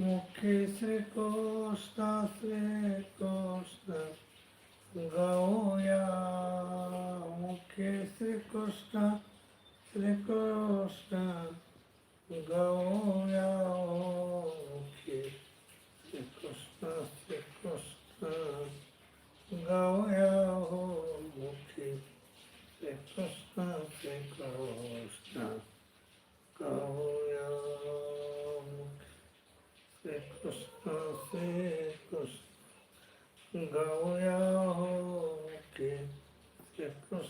मुखे श्री कृष्ण श्री कृष्ण गाऊया मुखे श्री कृष्ण श्री कृष्ण गाऊया मुखे श्री कृष्ण श्री कृष्ण गाऊया मुखे गाऊया हो के कृष्ण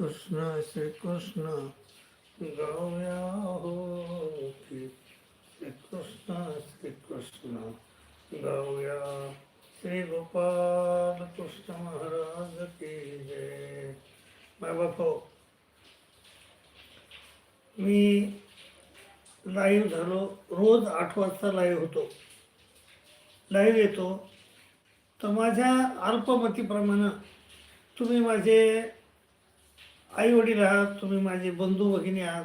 कृष्ण श्री कृष्ण गाऊया की श्री कृष्ण श्री कृष्ण गाऊया श्री गोपाल कृष्ण महाराज की जय. माय बाप हो. मी लाईव्ह झालो रोज आठ वाजता लाईव्ह होतो. लाईव्ह येतो. तर माझ्या अल्पमतीप्रमाणे तुम्ही माझे आई वडील आहात तुम्ही माझे बंधू भगिनी आहात.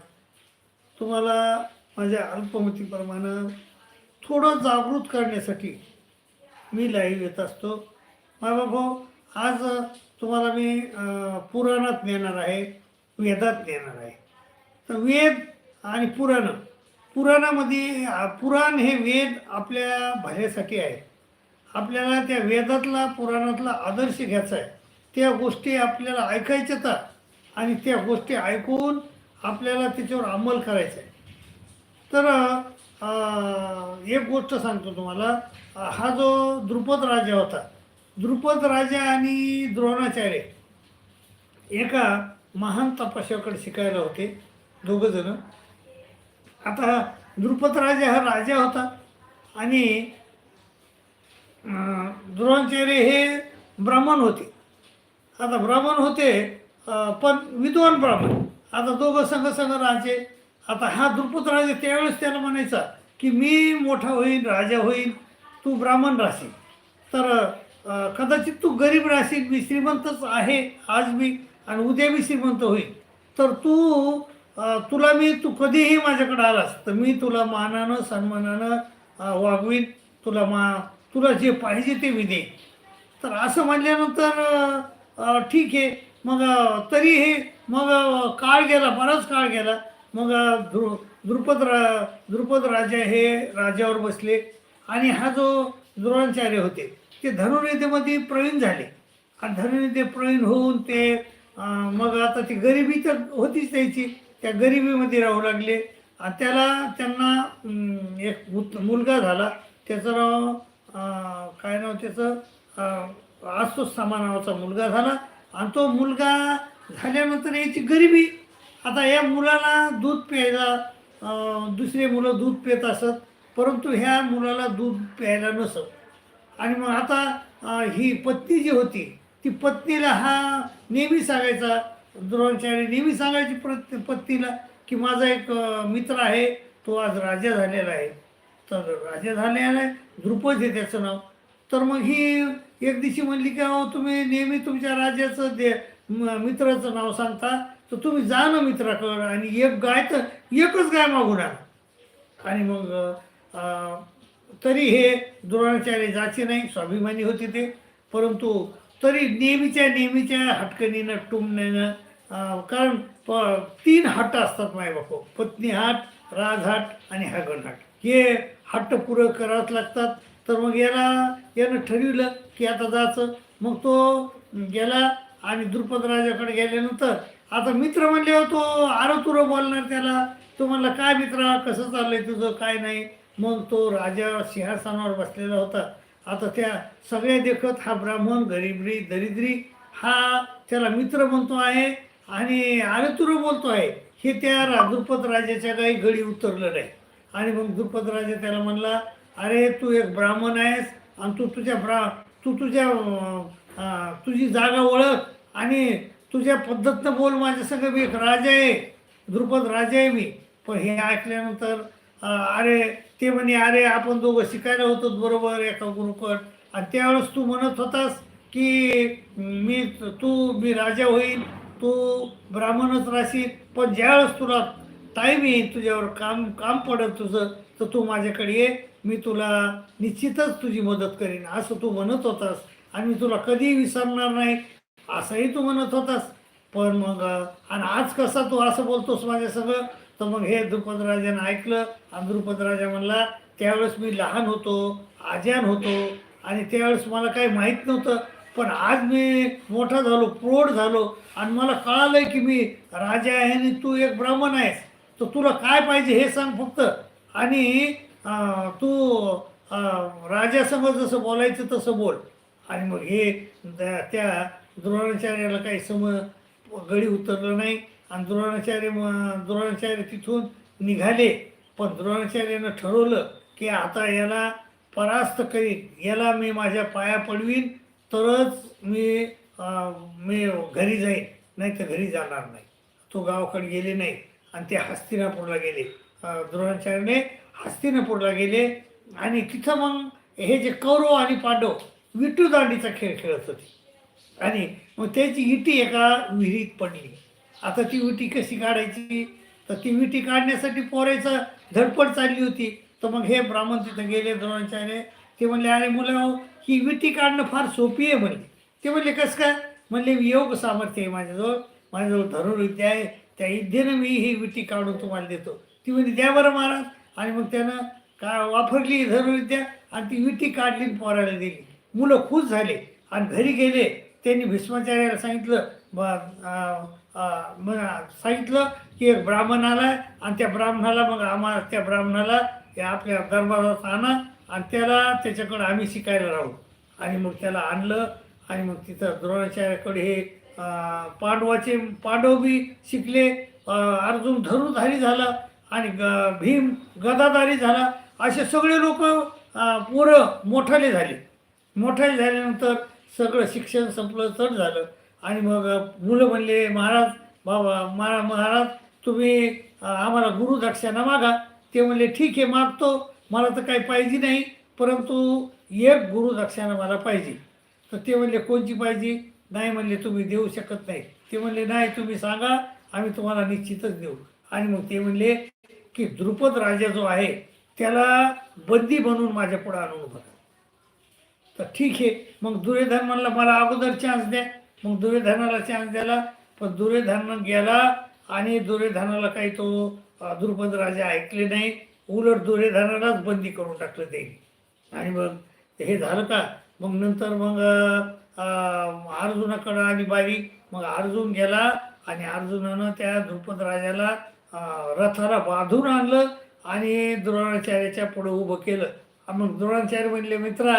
तुम्हाला माझ्या अल्पमतीप्रमाणे थोडं जागृत करण्यासाठी मी लाईव्ह येत असतो. भाऊ आज तुम्हाला मी पुराणात नेणार आहे वेदात नेणार आहे. तर वेद आणि पुराण पुराणामध्ये पुराण हे वेद आपल्या भल्यासाठी आहे. आपल्याला त्या वेदातला पुराणातला आदर्श घ्यायचा आहे. त्या गोष्टी आपल्याला ऐकायच्या तर आणि त्या गोष्टी ऐकून आपल्याला त्याच्यावर अंमल करायचा आहे तर एक गोष्ट सांगतो तुम्हाला. हा जो द्रुपद राजा होता द्रुपद राजा आणि द्रोणाचार्य एका महान तपस्याकडे शिकायला होते दोघंजणं आता द्रुपद राजा हा राजा होता आणि द्रोणाचार्य हे ब्राह्मण होते. आता ब्राह्मण होते पण विद्वान ब्राह्मण. आता दोघं संघ संघ राजे आता हा द्रुपद राजे त्यावेळेस त्याला म्हणायचा की मी मोठा होईन राजा होईन तू ब्राह्मण राहशील. तर कदाचित तू गरीब राहशील मी श्रीमंतच आहे आज मी आणि उद्या मी श्रीमंत होईन. तर तू तुला मी तू कधीही माझ्याकडे आलास तर मी तुला मानानं सन्मानानं वागवीन. तुला मा तुला जे पाहिजे ते मी देईन. तर असं म्हणल्यानंतर ठीक आहे. मग तरीही मग काळ गेला बराच काळ गेला. मग ध्रु द्रु द्रुपद रा द्रुपद राजा हे राजावर बसले आणि हा जो द्रोणाचार्य होते ते धनुर्विद्येमध्ये प्रवीण झाले. आणि धनुर्विद्ये प्रवीण होऊन ते मग आता ती गरिबी तर होतीच त्याची. त्या गरिबीमध्ये राहू लागले. त्याला त्यांना एक मुलगा झाला. त्याचं नाव काय नाव त्याचं? अं, समानावाचा नावाचा मुलगा झाला. आणि तो मुलगा झाल्यानंतर याची गरिबी. आता या मुलाला दूध प्यायला दुसरे मुलं दूध पित असत परंतु ह्या मुलाला दूध प्यायला नसत. आणि मग आता ही पत्नी जी होती ती पत्नीला हा नेहमी सांगायचा द्रोणाचार्य नेहमी सांगायची प्रत पत्नीला की माझा एक मित्र आहे तो आज राजा झालेला आहे. तर राजा झालेला आहे द्रुपद हे त्याचं नाव तर मग ही एक दिवशी म्हणली की अहो तुम्ही नेहमी तुमच्या राजाचं दे म- मित्राचं नाव सांगता तर तुम्ही जा ना मित्राकडं आणि एक गाय तर एकच गाय मागून आणि. मग तरी हे द्रोणाचार्य जाचे नाही स्वाभिमानी होते ते. परंतु तरी नेहमीच्या नेहमीच्या हटकणीनं टुमण्यानं कारण प तीन हट असतात माय बापो पत्नी हाट राजहाट आणि हागण हाट. हे हट्ट पुरं करावंच लागतात. तर मग याला यानं ठरविलं की आता जायचं. मग तो गेला आणि द्रुपद राजाकडे गेल्यानंतर आता मित्र म्हणले होतो आरो बोलणार त्याला. तो म्हणला काय मित्रा कसं चाललंय तुझं? काय नाही. मग तो राजा सिंहासनावर बसलेला होता. आता त्या सगळ्या देखत हा ब्राह्मण गरिबरी दरिद्री हा त्याला मित्र म्हणतो आहे आणि आरतुर बोलतो आहे. हे त्या रा- द्रुपद राजाच्या काही गडी उतरलं नाही. आणि मग द्रुपद राजा त्याला म्हणला अरे तू एक ब्राह्मण आहेस आणि तू तुझ्या ब्रा तू तुझ्या तुझी जागा ओळख आणि तुझ्या पद्धतनं बोल माझ्यासंग मी एक राजा आहे. द्रुपद राजा आहे मी. पण हे ऐकल्यानंतर अरे ते म्हणे अरे आपण दोघं शिकायला होतो बरोबर एका गुरुकड आणि त्यावेळेस तू म्हणत होतास की मी तू मी राजा होईल तू ब्राह्मणच राहशील पण ज्यावेळेस तुला टाईम येईल तुझ्यावर काम काम पडत तुझं तर तू माझ्याकडे ये. मी तुला निश्चितच तुझी मदत करीन असं तू म्हणत होतास आणि मी तुला कधीही विसरणार नाही असंही तू म्हणत होतास. पण मग आणि आज कसा तू असं बोलतोस माझ्या सगळं तर मग हे द्रुपदराजानं ऐकलं आणि द्रुपद राजा म्हणला त्यावेळेस मी लहान होतो आजान होतो आणि त्यावेळेस मला काही माहीत नव्हतं पण आज मी मोठा झालो प्रौढ झालो आणि मला कळालंय की मी राजा आहे आणि तू एक ब्राह्मण आहेस. तर तुला काय पाहिजे हे सांग फक्त. आणि तू राजासमोर जसं बोलायचं तसं बोल. आणि मग हे त्या- त्या द्रोणाचार्याला काही सम गडी उतरलं नाही. आणि द्रोणाचार्य म- द्रोणाचार्य तिथून निघाले. पण द्रोणाचार्यानं ठरवलं की आता याला परास्त करीन. याला मी माझ्या पाया पडवीन तरच मी अं, मी घरी जाईन. नाही तर घरी जाणार नाही. तो गावाकडे गेले नाही. आणि ते हस्तिनापूरला गेले. द्रोणाचार्याने हस्तिनापूरला गेले. आणि तिथं मग हे जे कौरव आणि पांडव विटू दांडीचा खेळ खेळत होते. आणि मग त्याची विटी एका विहिरीत पडली. आता ती विटी कशी काढायची? तर ती विटी काढण्यासाठी पोरायचं धडपड चालली होती. तर मग हे ब्राह्मण तिथं गेले द्रोणाचार्य. ते म्हणले अरे मुलं ही विटी काढणं फार सोपी आहे म्हणले ते म्हणले कसं काय? म्हणले योग सामर्थ्य आहे माझ्याजवळ. माझ्याजवळ धनुर्विद्या आहे. त्या विद्येनं मी ही विटी काढून तुम्हाला देतो. ती म्हणजे द्या बरं महाराज. आणि मग त्यानं का वापरली धनुर्विद्या आणि ती विटी काढली आणि पोराला दिली. मुलं खुश झाले आणि घरी गेले. त्यांनी भीष्माचार्याला सांगितलं सांगितलं की एक ब्राह्मण आला आणि त्या ब्राह्मणाला मग आम्हा त्या ब्राह्मणाला आपल्या दरबारात आणा आणि त्याला त्याच्याकडं आम्ही शिकायला राहू. आणि मग त्याला आणलं आणि मग तिथं द्रोणाचार्याकडे हे पांडवाचे पांडव बी शिकले. अर्जुन अर्जुन धनुधारी झाला. आणि ग भीम गदाधारी झाला. असे सगळे लोक पोरं मोठाले झाले. मोठाले झाल्यानंतर सगळं शिक्षण संपलं चढ झालं. आणि मग मुलं म्हणले महाराज बाबा महारा महाराज तुम्ही आम्हाला गुरुदक्षिणा मागा. ते म्हणले ठीक आहे मागतो. मला तर काही पाहिजे नाही परंतु एक गुरुदक्षिणा मला पाहिजे. तर ते म्हणले कोणची पाहिजे? नाही म्हणले तुम्ही देऊ शकत नाही. ते म्हणले नाही तुम्ही सांगा आम्ही तुम्हाला निश्चितच देऊ. आणि मग ते म्हणले की द्रुपद राजा जो आहे त्याला बंदी बनवून माझ्या पुढे आणून उभं तर ठीक आहे मग दुर्योधन म्हणला मला अगोदर चान्स द्या. मग दुर्योधनाला चान्स द्याला पण दुर्योधन गेला आणि दुर्योधनाला काही तो द्रुपद राजा ऐकले नाही. उलट दुर्योधनालाच बंदी करून टाकलं ते आणि मग हे झालं का? मग नंतर मग अर्जुनाकडं आणि बारी. मग अर्जुन गेला आणि अर्जुनानं त्या द्रुपद राजाला रथाला बांधून आणलं आणि द्रोणाचार्याच्या पुढं उभं केलं. आणि मग द्रोणाचार्य म्हणले मित्रा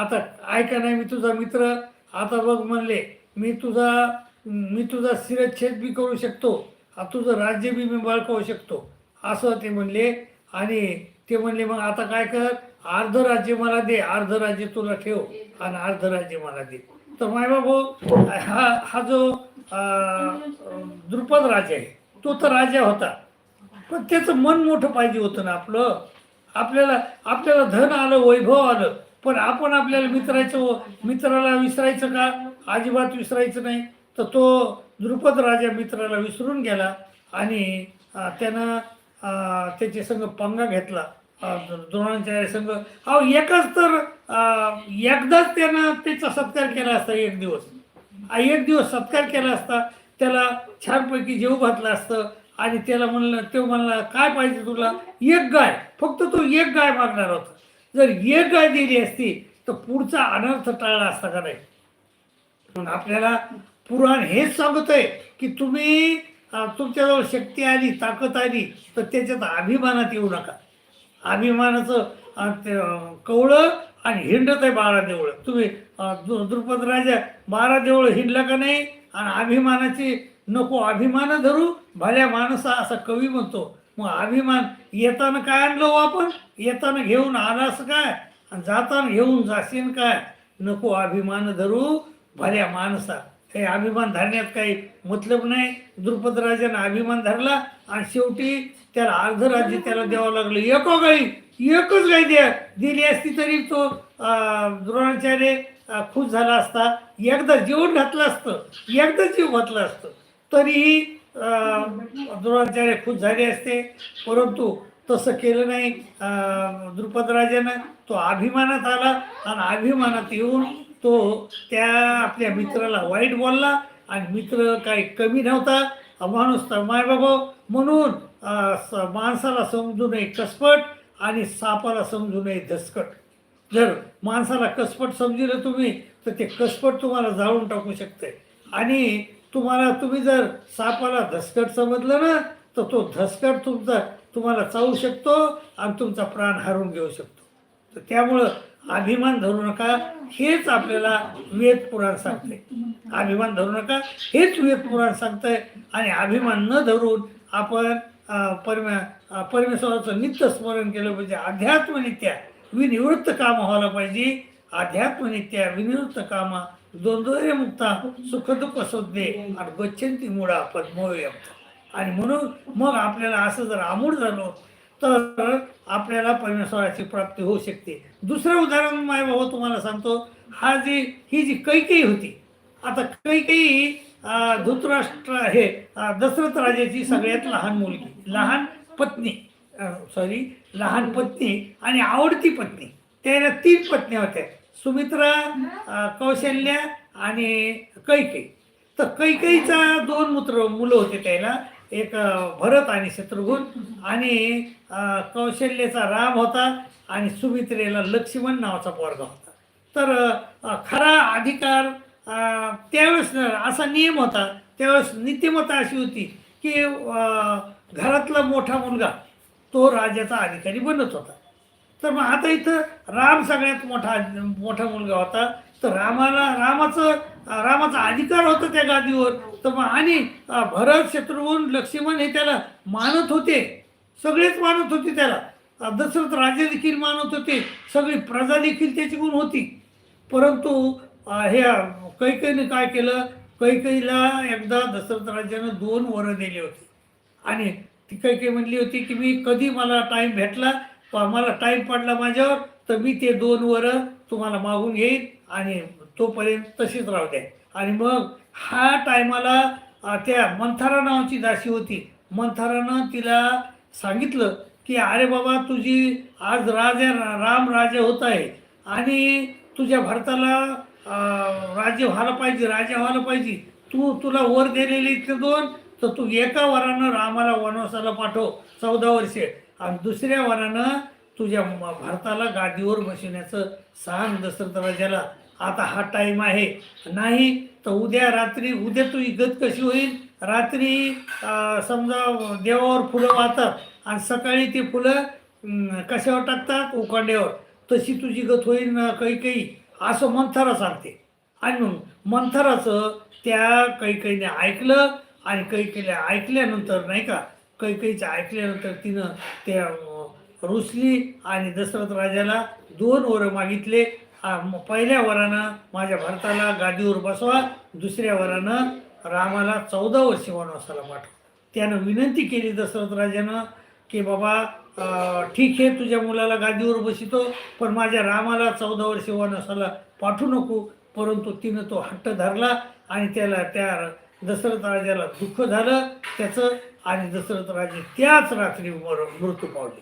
आता ऐका नाही मी तुझा मित्र. आता बघ म्हणले मी तुझा मी तुझा शिरच्छेद बी करू शकतो. तुझं राज्य बी मी बळकावू शकतो. असं ते म्हणले. आणि ते म्हणले मग आता काय कर? अर्ध राज्य मला दे. अर्ध राज्य तुला ठेव आणि अर्ध राज्य मला दे. तर मायबाबू हा हा जो द्रुपद राजा आहे तो तर राजा होता. पण त्याचं मन मोठं पाहिजे होतं ना आपलं. आपल्याला आपल्याला धन आलं वैभव आलं. पण आपण आपल्याला मित्राचं मित्राला विसरायचं का? अजिबात विसरायचं नाही. तर तो द्रुपद राजा मित्राला विसरून गेला आणि त्यानं त्याचे संघ संग पंगा घेतला. द्रोणाचार्य संघ अहो एकच तर एकदाच त्यानं त्याचा सत्कार केला असता एक दिवस. एक दिवस सत्कार केला असता. त्याला छानपैकी जेव घातलं असतं आणि त्याला म्हणलं तो म्हणला काय पाहिजे तुला? एक गाय. फक्त तो एक गाय मागणार होता. जर एक गाय दिली असती तर पुढचा अनर्थ टाळला असता का नाही? मग आपल्याला पुराण हेच सांगतोय की तुम्ही तुमच्याजवळ शक्ती आली ताकद आली तर त्याच्यात अभिमानात येऊ नका. अभिमानाचं कवळं आणि हिंडत आहे बारा देवळं. तुम्ही द्रुपद राजा बारा देवळं हिंडला का नाही? आणि अभिमानाची नको अभिमान धरू. भल्या माणसा असा कवी म्हणतो मग अभिमान येताना काय आणलो हो आपण? येताना घेऊन आलास काय? आणि जाताना घेऊन जाशील काय? नको अभिमान धरू. भल्या माणसा. हे अभिमान धरण्यात काही मतलब नाही. द्रुपद राजानं अभिमान धरला आणि शेवटी त्याला अर्ध राज्य त्याला द्यावं लागलं. एको गाई एकच गाई द्या दिली असती तरी तो द्रोणाचार्य खुश झाला असता एकदा जेवण घातलं असतं एकदा जीव घातलं असतं तरीही द्रोणाचार्य खुश झाले असते. परंतु तसं केलं नाही. अं, द्रुपद राजानं तो अभिमानात आला आणि अभिमानात येऊन तो त्या आपल्या मित्राला वाईट बोलला आणि मित्र काही कमी नव्हता. माणूस तर माय बाबा म्हणून स- माणसाला समजू नये कसपट आणि सापाला समजू नये धसकट. जर माणसाला कसपट समजिलं तुम्ही तर ते कसपट तुम्हाला जाळून टाकू शकते. आणि तुम्हाला तुम्ही जर सापाला धसकट समजलं ना तर तो धसकट तुमचा तुम्हाला चावू शकतो आणि तुमचा प्राण हरवून घेऊ शकतो. तर त्यामुळं अभिमान धरू नका हेच आपल्याला वेद पुराण सांगते. अभिमान धरू नका हेच वेद पुराण सांगतंय. आणि अभिमान न धरून आपण परमे परमेश्वराचं नित्य स्मरण केलं पाहिजे. अध्यात्मनित्या विनिवृत्त काम व्हायला पाहिजे. अध्यात्मनित्या विनिवृत्त कामा द्वंद्वरे मुक्ता सुखदुःख शोधणे आणि गच्छंती मुळा पद्मोयम आणि म्हणून मग आपल्याला असं जर आमूड झालो तर आपल्याला परमेश्वराची प्राप्ती होऊ शकते. दुसरं उदाहरण माय भाऊ तुम्हाला सांगतो. हा जी ही जी कैकेयी होती आता कैकेयी धृतराष्ट्र हे दशरथ राजाची सगळ्यात लहान मुलगी लहान पत्नी. सॉरी लहान पत्नी आणि आवडती पत्नी. त्याला तीन पत्न्या होत्या. सुमित्रा कौशल्य कौशल्या आणि कैकेयी तर कैकेयीचा दोन मुत्र मुलं होते त्याला. एक भरत आणि शत्रुघ्न आणि कौशल्याचा राम होता आणि सुमित्रेला लक्ष्मण नावाचा वर्ग होता. तर खरा अधिकार त्यावेळेस असा नियम होता. त्यावेळेस नीतिमत्ता अशी होती की घरातला मोठा मुलगा तो राजाचा अधिकारी बनत होता. तर मग आता इथं राम सगळ्यात मोठा मोठा मुलगा होता. तर रामाला रामाचं रामाचा अधिकार होता त्या गादीवर. तर मग आणि भरत शत्रुघ्न लक्ष्मण हे त्याला मानत होते. सगळेच मानत होते त्याला. दशरथ राजे देखील मानत होते. सगळी प्रजा देखील त्याची गुण होती. परंतु हे कैकईने काय केलं? कैकईला एकदा दशरथ राजानं दोन वरं दिले होते. आणि ती कैकेयी म्हणली होती की मी कधी मला टाईम भेटला प- मला टाईम पडला माझ्यावर तर मी ते दोन वरं तुम्हाला मागून घेईन आणि तोपर्यंत तशीच राहू द्या. आणि मग हा टायमाला त्या मंथारा नावाची दासी होती. मंथारानं तिला सांगितलं की अरे बाबा तुझी आज राजा राम राजा होत आहे आणि तुझ्या भारताला राजे राज्य व्हायला पाहिजे राजा व्हायला पाहिजे. तू तुला वर दिलेले इथले दोन तर तू एका वरानं रामाला वनवासाला पाठव चौदा वर्षे. आणि दुसऱ्या वरानं तुझ्या भारताला गादीवर बसवण्याचं सांग दशरथ राजाला आता हा टाईम आहे. नाही तर उद्या रात्री उद्या तुझी गत कशी होईल? रात्री समजा देवावर फुलं वाहतात आणि सकाळी ते फुलं कशावर टाकतात? उकांड्यावर. तशी तुझी गत होईल ना काही काही असं मंथरा सांगते. आणि मग मंथराचं त्या कैकेयीने ऐकलं आणि कैकेयीला ऐकल्यानंतर नाही का कैकेयीचं ऐकल्यानंतर तिनं त्या रुसली आणि दशरथ राजाला दोन वरं मागितले. पहिल्या वरानं माझ्या भारताला गादीवर बसवा दुसऱ्या वरानं रामाला चौदा वर्ष वनवासाला पाठव. त्यानं विनंती केली दशरथ राजानं की बाबा ठीक आहे तुझ्या मुलाला गादीवर बसितो पण माझ्या रामाला चौदा वर्ष वनवासाला पाठवू नको. परंतु तिनं तो हट्ट धरला आणि त्याला त्या दशरथ राजाला दुःख झालं त्याचं आणि दशरथ राजे त्याच रात्री मर मृत्यू पावले.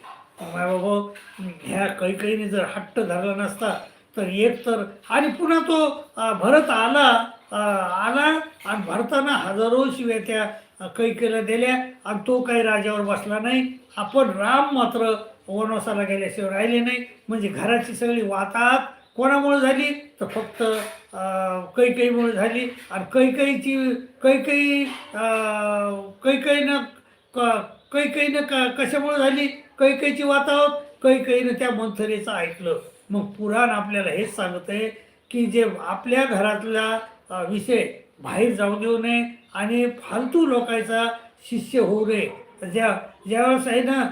माय बाबा ह्या कैकईने जर हट्ट धरला नसता तर एक तर आणि पुन्हा तो भरत आला आला आणि भरताना हजारो शिव्या त्या कैकेला दिल्या आणि तो काही राजावर बसला नाही. आपण राम मात्र वनवासाला गेल्याशिवाय राहिले नाही. म्हणजे घराची सगळी वातात कोणामुळे झाली? तर फक्त अं, झाली. आणि कैकेईची कैकेई कैकईनं क कैकेईनं क कशामुळे झाली? कैकईची वातावरण? कैकेईनं त्या मंथरेचं ऐकलं. मग पुराण आपल्याला हेच सांगत आहे की जे आपल्या घरातला विषय बाहेर जाऊ देऊ नये आणि फालतू लोकांचा शिष्य होऊ नये. ज्या ज्यावेळेस आहे ना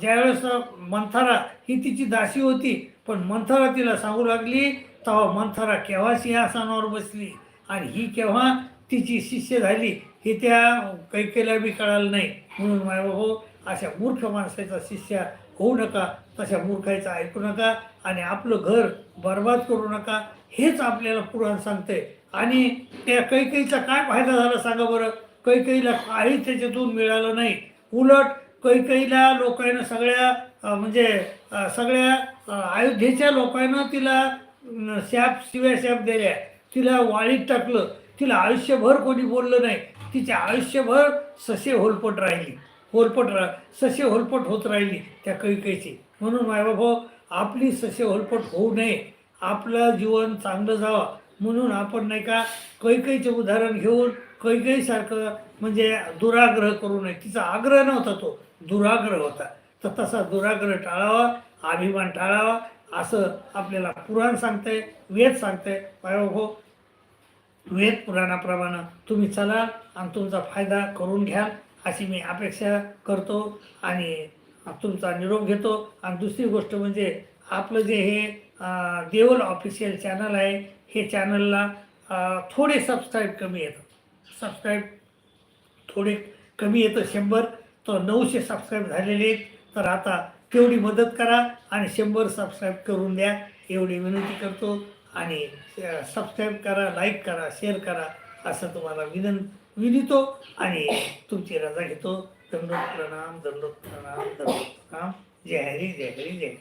ज्यावेळेस मंथारा ही तिची दासी होती पण मंथरा तिला सांगू लागली तेव्हा मंथरा केव्हा सिंहासनावर बसली? आणि ही केव्हा तिची शिष्य झाली? हे त्या कैकेला बी कळालं नाही. म्हणून माय हो अशा मूर्ख माणसाचा शिष्य होऊ नका तशा मूर्खाचं ऐकू नका आणि आपलं घर बर्बाद करू नका. हेच आपल्याला पुराण सांगते आणि त्या कैकेईचा काय फायदा झाला सांगा बरं? कैकेईला काही त्याच्यातून मिळालं नाही. उलट कैकेईला लोकांना सगळ्या म्हणजे सगळ्या अयोध्येच्या लोकांना तिला शाप शिव्या शाप दिल्या. तिला वाळीत टाकलं. तिला आयुष्यभर कोणी बोललं नाही. तिच्या आयुष्यभर ससे होलपट राहिली. होलपट रा ससे होलपट होत राहिली त्या कैकेची. म्हणून मायबाबा आपली ससे होलपट होऊ नये. आपलं जीवन चांगलं जावं. म्हणून आपण नाही का कैकेचं उदाहरण घेऊन कैकईसारखं म्हणजे दुराग्रह करू नये. तिचा आग्रह नव्हता तो. दुराग्रह होता. तर तसा दुराग्रह टाळावा. अभिमान टाळावा असं आपल्याला पुराण सांगतंय वेद सांगतंय. हो वेद पुराणाप्रमाणे तुम्ही चला आणि तुमचा फायदा करून घ्या अशी मी अपेक्षा करतो आणि तुमचा निरोप घेतो. आणि दुसरी गोष्ट म्हणजे आपलं जे हे देवल ऑफिशियल चॅनल आहे हे चॅनलला थोडे सबस्क्राईब कमी येतं सबस्क्राईब थोडे कमी येतं शंभर तर नऊशे सबस्क्राईब झालेले आहेत. तर आता तेवढी मदत करा आणि शंभर सबस्क्राईब करून द्या. एवढी विनंती करतो. आणि सबस्क्राईब करा लाईक करा शेअर करा असं तुम्हाला विनं विनितो. आणि तुमची रजा घेतो. दंडोत प्रणाम दंडोत प्रणाम दंडोत प्रणाम जय हरी जय हरी. जय